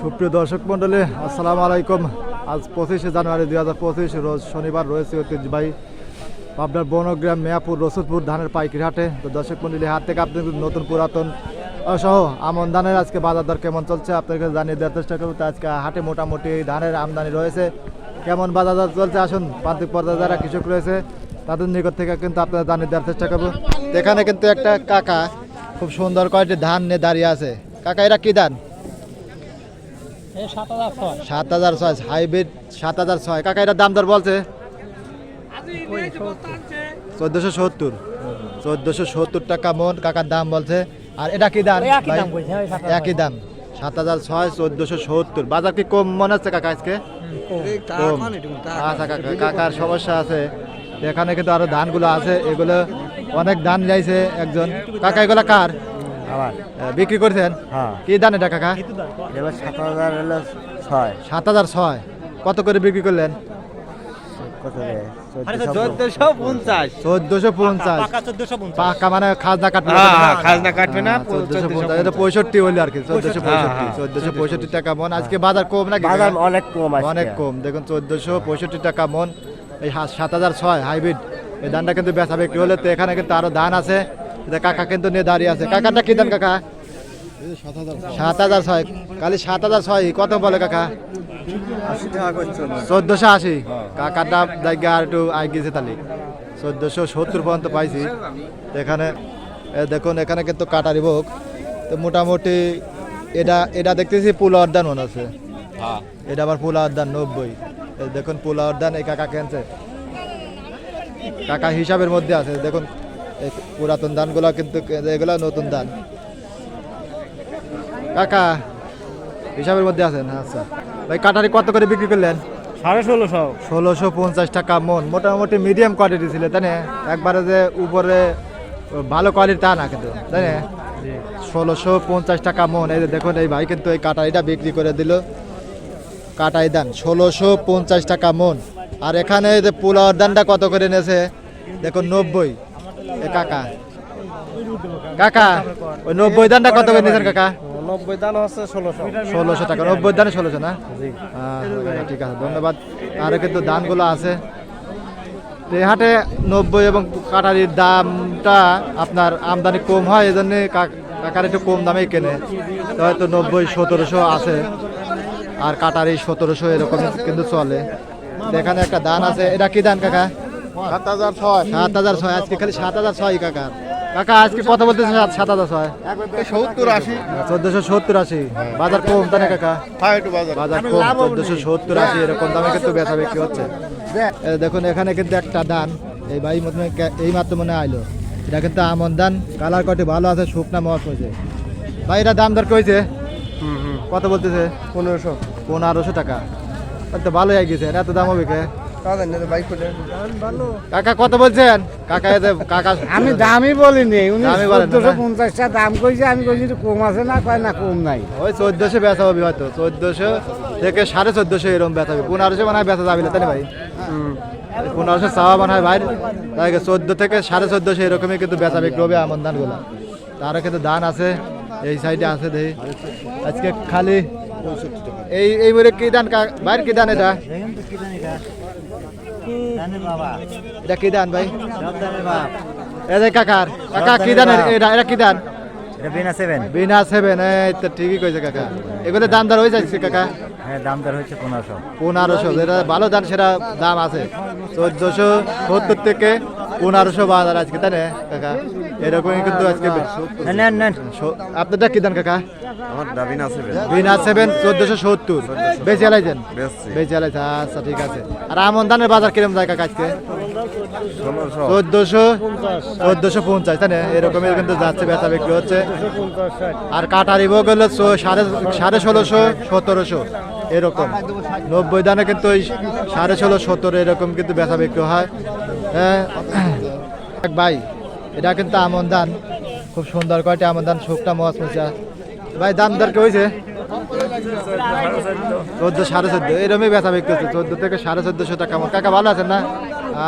সুপ্রিয় দর্শক মন্ডলী আসসালামু আলাইকুম। আজ পঁচিশে জানুয়ারি দুই হাজার পঁচিশ, রোজ শনিবার রয়েছে ঐতিহ্যবাহী পাবনার বনগ্রাম মেয়াপুর রসুদপুর ধানের পাইকারি হাটে। তো দর্শক মন্ডলী হাট থেকে আপনি নতুন পুরাতন সহ আমন ধানের আজকে বাজার দর কেমন চলছে আপনাকে জানিয়ে দেওয়ার চেষ্টা করব। তো আজকে হাটে মোটামুটি ধানের আমদানি রয়েছে। কেমন বাজার দর চলছে? আসুন প্রান্তিক পর্যায়ে যারা কৃষক রয়েছে, তাদের নিকট থেকে কিন্তু আপনারা জানিয়ে দেওয়ার চেষ্টা করব। এখানে কিন্তু একটা কাকা, খুব সুন্দর কয়েকটি ধান নিয়ে দাঁড়িয়ে আছে। কাকা, এরা কি ধান? সাত হাজার ছয়। সাত হাজার ছয় হাইব্রিড সাত হাজার ছয়। কাকা এটার দাম দর বলছে? চোদ্দশো সত্তর। চোদ্দশো সত্তর টাকা মন কাকার দাম বলছে। আর এটা কি দাম? একই দাম বলছে, ওই 7,000 একই দাম। সাত হাজার ছয় চোদ্দশো সত্তর। বাজার কি কম মনে হচ্ছে কাকা আজকে? আচ্ছা কাকা কাকার সমস্যা আছে। এখানে কিন্তু আরও ধানগুলো আছে এগুলো অনেক ধান যাইছে একজন। কাকা এগুলো কার? আমার বিক্রি করছেন? হ্যাঁ। কি ধান এটা কাকা? এবার সাত হাজার হলো ছয়। সাত হাজার ছয়। কত করে বিক্রি করলেন? পাকা মানে খাজনা কাটবে হ্যাঁ, হ্যাঁ, খাজনা কাটবে না, চোদ্দশো 1450 পঞ্চাশ। এটা পঁয়ষট্টি আর কি চোদ্দশো হ্যাঁ, পঁয়ষট্টি হ্যাঁ, চোদ্দশো পঁয়ষট্টি টাকা মন। আজকে বাজার কম নাকি? বাজার অনেক কম অনেক কম। দেখুন চোদ্দশো পঁয়ষট্টি টাকা মন। এই সাত হাজার ছয় হাইব্রিড। এই ধানটা কিন্তু বেচা বিক্রি হলে তো এখানে কিন্তু আরও ধান আছে। কাকা কিন্তু নিয়ে দাঁড়িয়ে আছে। কাকাটা কি ধান কাকা? সাত হাজার ছয়। কালি সাত হাজার ছয়। কত বলে কাকা? চোদ্দশো আশি। কাকাটা জায়গা আর একটু আই গেছে তাহলে। চোদ্দশো সত্তর পর্যন্ত পাইছি। এখানে দেখুন, এখানে কিন্তু কাটারি ভোগ। তো মোটামুটি এটা এটা দেখতেছি পোলাওয়ার দান মনে আছে। এটা আবার পোলাওয়ার দান নব্বই। দেখুন পোলাওয়ার দান এই কাকা কেনছে। কাকা হিসাবের মধ্যে আছে। দেখুন পুরাতন ধানগুলো কিন্তু এগুলো নতুন ধান। কাকা হিসাবের মধ্যে আছেন? আচ্ছা। ভাই কাটারি কত করে বিক্রি করলেন? সাড়ে ষোলোশো। ষোলোশো পঞ্চাশ টাকা মন। মোটামুটি মিডিয়াম কোয়ালিটি ছিল তাই না? একবারে যে উপরে ভালো কোয়ালিটি তা না কিন্তু তাই না? ষোলোশো পঞ্চাশ টাকা মন। এই যে দেখুন এই ভাই কিন্তু এই কাটাইটা বিক্রি করে দিল। কাটাই দান ষোলোশো পঞ্চাশ টাকা মন। আর এখানে যে পোলাওয়ার দানটা কত করে নেছে দেখুন নব্বই। কাকা। কাকা ওই নব্বই দানটা কত করে নিয়েছেন কাকা? নব্বই দাম হচ্ছে ষোলোশো। ষোলোশো টাকা নব্বই দানে ষোলোশো না? ঠিক আছে ধন্যবাদ। আরও কিন্তু দানগুলো আছে। এই হাটে নব্বই এবং কাটারির দামটা আপনার আমদানি কম হয় এই জন্যে কাকার একটু কম দামেই কেনে। হয়তো নব্বই সতেরোশো আছে আর কাটারি সতেরোশো এরকম কিন্তু চলে। এখানে একটা দান আছে এটা কি দান কাকা? সাত হাজার ছয়। সাত হাজার ছয় আজকে খালি সাত হাজার ছয় কাকা। কাকা আজকে কত বলতেছে সাত- সাত হাজার ছয়। সত্তর আশি। চোদ্দশো সত্তর আশি। বাজার কম তাই কাকা? হ্যাঁ বাজার। বাজার কম চোদ্দশো সত্তর আশি এরকম দামে কিন্তু বেচা বিক্রি হচ্ছে। দেখুন এখানে কিন্তু একটা দান এই ভাই কে- এই মাত্র মনে আইলো। এটা কিন্তু আমন দান কালার কটি ভালো আছে শুকনা মস হয়েছে। ভাই এটা দাম দর কইছে? কত বলতেছে? পনেরোশো। পনেরোশো টাকা। তো ভালোই হয়ে গেছে এত দাম হবে কে? কাকা কত বলছেন? কাকা কাকা আমি দামই বলিনি উনি চোদ্দশো পঞ্চাশটা দাম কইছে আমি কইছি কম আছে না কয় না কম নাই। ওই চোদ্দশো বেচা হবে হয়তো চোদ্দশো থেকে সাড়ে চোদ্দশো এরকম বেচা হবে। পনেরোশো মনে বেচা যাবে তাই ভাই? পনেরোশো চাওয়া মনে ভাই তাই চোদ্দ থেকে সাড়ে চোদ্দশো এরকমই কিন্তু বেচা বিক্রি হবে আমন ধানগুলো। তারও কিন্তু ধান আছে এই সাইডে আছে দেখি আজকে খালি এই এই মরে কি ধান ভাই কি ধান এটা? এটা কি ধান ভাই? এটা কাকার। কাকা কি ধান এটা কি ধান বিনা সেভেন। বিনা সেভেন এই তো ঠিকই কইছে কাকা। এগুলো দাম দর হয়ে যাচ্ছে কাকা? হ্যাঁ দাম দর হচ্ছে পনেরোশো। পনেরোশো। যেটা ভালো ধান সেটা দাম আছে। চোদ্দশো সত্তর থেকে পনেরোশো বাজার আজকে তাই না কাকা? এরকমই কিন্তু আজকে নেন নেন আপনারটা কি দাম কাকা? আমার দাবিনা সেভেন বিনা সেভেন চোদ্দশো সত্তর। বেশি আলাইছেন বেচছি। বেশি আলাইছে আচ্ছা ঠিক আছে। আর আমন ধানের বাজার কিরম যায় কাকা আজকে? চোদ্দশো চোদ্দশো পঞ্চাশ তাই না? এরকমই কিন্তু যাচ্ছে বেচা বিক্রি হচ্ছে। আর কাটারি ভোগ হলো সাড়ে সাড়ে ষোলোশো সতেরোশো এরকম। নব্বই দানে কিন্তু ওই সাড়ে ষোলো সতেরো এরকম কিন্তু বেচা বিক্রি হয়। হ্যাঁ, ভাই, এটা কিন্তু আমন ধান। খুব সুন্দর কয়টা আমন ধান শুকটা মহাজ মশা ভাই দাম দর হয়েছে? চোদ্দ, সাড়ে চোদ্দ। এরমই বেচা বিক্রি হচ্ছে। চোদ্দ থেকে সাড়ে চোদ্দশো টাকা মতো। কাকা ভালো আছেন না?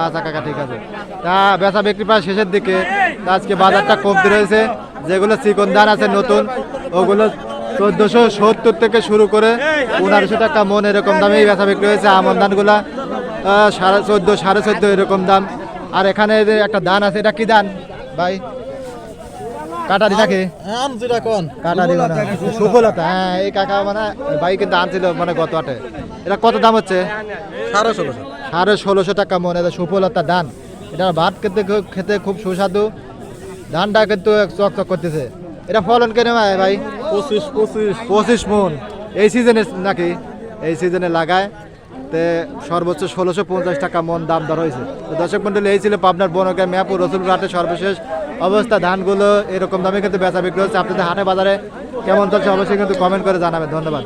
আচ্ছা কাকা, ঠিক আছে। তা বেচা বিক্রি প্রায় শেষের দিকে। আজকে বাজারটা কমতি রয়েছে। যেগুলো চিকন ধান আছে নতুন, ওগুলো চোদ্দোশো সত্তর থেকে শুরু করে পনেরোশো টাকা মন এরকম দামেই বেচা বিক্রি হয়েছে। আমন ধানগুলা সাড়ে চোদ্দ সাড়ে চোদ্দ এরকম দাম। আর এখানে যে একটা ধান আছে এটা কি ধান ভাই কাটারি থাকে কাটারি মানে সুফলতা হ্যাঁ এই কাকা মানে ভাই কিন্তু আনছিল মানে গত আটে। এটা কত দাম হচ্ছে? সাড়ে ষোলোশো। টাকা মন এটা সুফলতা ধান এটা ভাত খেতে খেতে খুব সুস্বাদু। ধানটা কিন্তু চকচক করতেছে। এটা ফলন কেন ভাই? পঁচিশ পঁচিশ। পঁচিশ মন। এই সিজনে নাকি? এই সিজনে লাগায়। তে সর্বোচ্চ ষোলোশো পঞ্চাশ টাকা মন দাম দর হয়েছে। তো দর্শক মন্ডলী, এই ছিল পাবনার বনগ্রাম মেয়াপুর রসুলপুর হাটে সর্বশেষ অবস্থা। ধানগুলো এরকম দামে কিন্তু বেচা বিক্রি হচ্ছে। আপনাদের হাটে বাজারে কেমন চলছে অবশ্যই কিন্তু কমেন্ট করে জানাবেন। ধন্যবাদ।